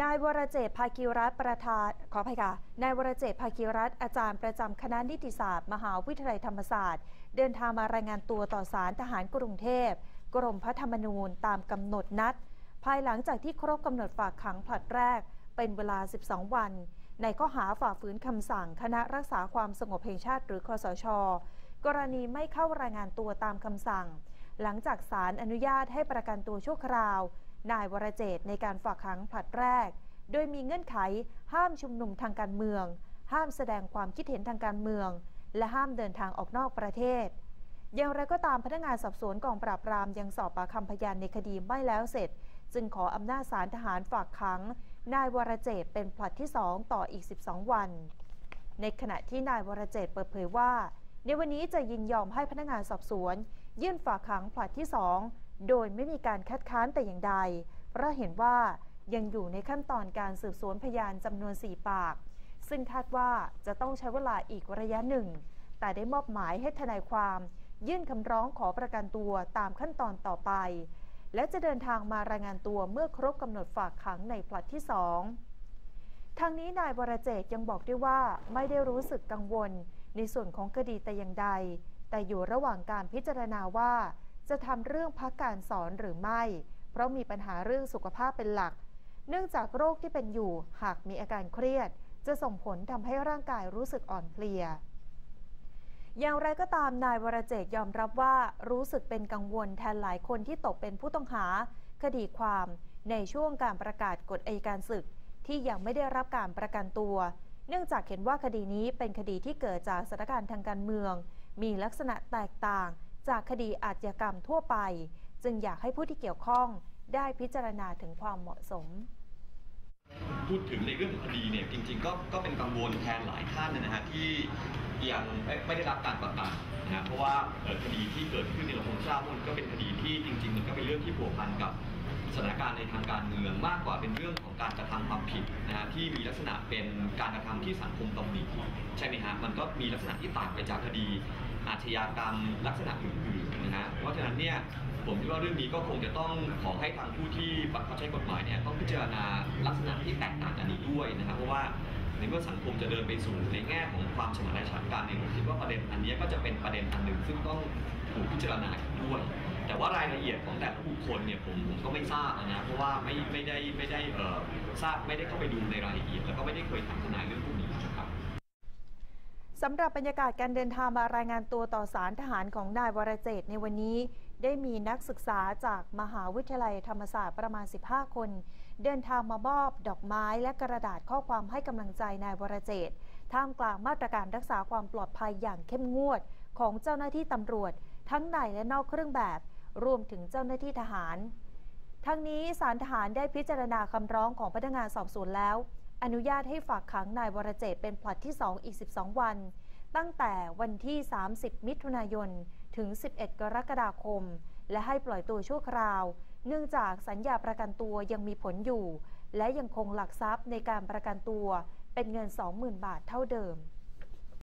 นายวรเจตภาคีรัตประธานขออภัยค่ะนายวรเจตภาคีรัตอาจารย์ประจำคณะนิติศาสตร์ มหาวิทยาลัยธรรมศาสตร์ เดินทางมารายงานตัวต่อศาลทหารกรุงเทพ กรมพระธรรมนูญตามกำหนดนัด ภายหลังจากที่ครบกำหนดฝากขังผลัดแรก เป็นเวลา 12 วัน ในข้อหาฝ่าฝืนคำสั่งคณะรักษาความสงบแห่งชาติหรือคอสช กรณีไม่เข้ารายงานตัวตามคำสั่ง หลังจากศาลอนุญาตให้ประกันตัวชั่วคราว นายวรเจตในการฝากขังผลัดแรก โดยมีเงื่อนไขห้ามชุมนุมทางการเมือง ห้ามแสดงความคิดเห็นทางการเมือง และห้ามเดินทางออกนอกประเทศ อย่างไรก็ตามพนักงานสอบสวนกองปราบปรามยังสอบปากคำพยานในคดีไม่แล้วเสร็จ จึงขออำนาจศาลทหารฝากขัง นายวรเจตเป็นผลัดที่ 2 ต่ออีก 12 วัน ในขณะที่นายวรเจตเปิดเผยว่าในวันนี้จะยินยอมให้พนักงานสอบสวน ยื่นฝากขังผลัดที่ 2 โดยไม่มีการคัดค้านแต่อย่างใด เพราะเห็นว่ายังอยู่ในขั้นตอนการสืบสวนพยานจำนวน 4 ปาก ซึ่งคาดว่าจะต้องใช้เวลาอีกระยะหนึ่ง แต่ได้มอบหมายให้ทนายความ ยื่นคำร้องขอประกันตัวตามขั้นตอนต่อไป และจะเดินทางมารายงานตัวเมื่อครบกำหนดฝากขังในผลัดที่ 2 ทางนี้นายวรเจตยังบอกด้วยว่าไม่ได้รู้สึกกังวล ในส่วนของคดีแต่อย่างใด แต่อยู่ระหว่างการพิจารณาว่า จะทำเรื่องพักการสอนหรือไม่ เพราะมีปัญหาเรื่องสุขภาพเป็นหลัก เนื่องจากโรคที่เป็นอยู่หากมีอาการเครียด จะส่งผลทำให้ร่างกายรู้สึกอ่อนเพลีย อย่างไรก็ตามนายวรเจตยอมรับว่ารู้สึกเป็นกังวลแทนหลายคนที่ตกเป็นผู้ต้องหา คดีความในช่วงการประกาศกฎอัยการศึก ที่ยังไม่ได้รับการประกันตัว เนื่องจากเห็นว่าคดีนี้เป็นคดีที่เกิดจากสถานการณ์ทางการเมือง มีลักษณะแตกต่าง จากคดีอาชญากรรมทั่วไป จึงอยากให้ผู้ที่เกี่ยวข้องได้พิจารณาถึงความเหมาะสมพูดถึงในเรื่องของคดีเนี่ยจริงๆก็ก็เป็นกังวลแทนหลายท่านนะฮะที่ยังไม่ได้รับการประกันนะเพราะว่าคดีที่เกิดขึ้นในยเราคงทราบมันก็เป็นคดีที่จริง ๆ มันก็เป็นเรื่องที่ผัวพันกับสถานการณ์ในทางการเมืองมากกว่าเป็นเรื่องของการกระทำความผิดนะฮะที่มีลักษณะเป็นการกระทำที่สังคมตำหนิใช่ไหมฮะมันก็มีลักษณะที่ต่างไปจากคดี อาชญากรรมลักษณะอื่นๆนะฮะเพราะฉะนั้นเนี่ยผมคิดว่าเรื่องนี้ก็คงจะต้องขอให้ทางผู้ที่บังคับใช้กฎหมายเนี่ยต้องพิจารณาลักษณะที่แตกต่างกันนี้ด้วยนะครับเพราะว่าในเมื่อสังคมจะเดินไปสู่ในแง่ของความสมานฉันท์กันเนี่ยผมคิดว่าประเด็นอันนี้ก็จะเป็นประเด็นอันหนึ่งซึ่งต้องถูกพิจารณาด้วย แต่ว่ารายละเอียดของแต่ละบุคคลเนี่ยผมผมก็ไม่ทราบนะเพราะว่าไม่ไม่ได้ไม่ได้เอ่อทราบไม่ได้เข้าไปดูในรายละเอียดแล้วก็ไม่ได้เคยถามทนายเรื่องพวกนี้นะครับ สำหรับบรรยากาศการเดินทางมารายงานตัวต่อศาลทหารของนายวรเจตในวันนี้ ได้มีนักศึกษาจากมหาวิทยาลัยธรรมศาสตร์ประมาณ 15 คน เดินทางมามอบดอกไม้และกระดาษข้อความให้กำลังใจนายวรเจตท่ามกลางมาตรการรักษาความปลอดภัยอย่างเข้มงวด ของเจ้าหน้าที่ตำรวจ ทั้งในและนอกเครื่องแบบ รวมถึงเจ้าหน้าที่ทหาร ทั้งนี้ศาลทหารได้พิจารณาคำร้องของพนักงานสอบสวนแล้ว อนุญาตให้ฝากขังนายวรเจตเป็นผลัดที่ 2 อีก 12 วัน ตั้งแต่วันที่ 30 มิถุนายน ถึง 11 กรกฎาคม และให้ปล่อยตัวชั่วคราว เนื่องจากสัญญาประกันตัวยังมีผลอยู่ และยังคงหลักทรัพย์ในการประกันตัวเป็นเงิน 20,000 บาทเท่าเดิม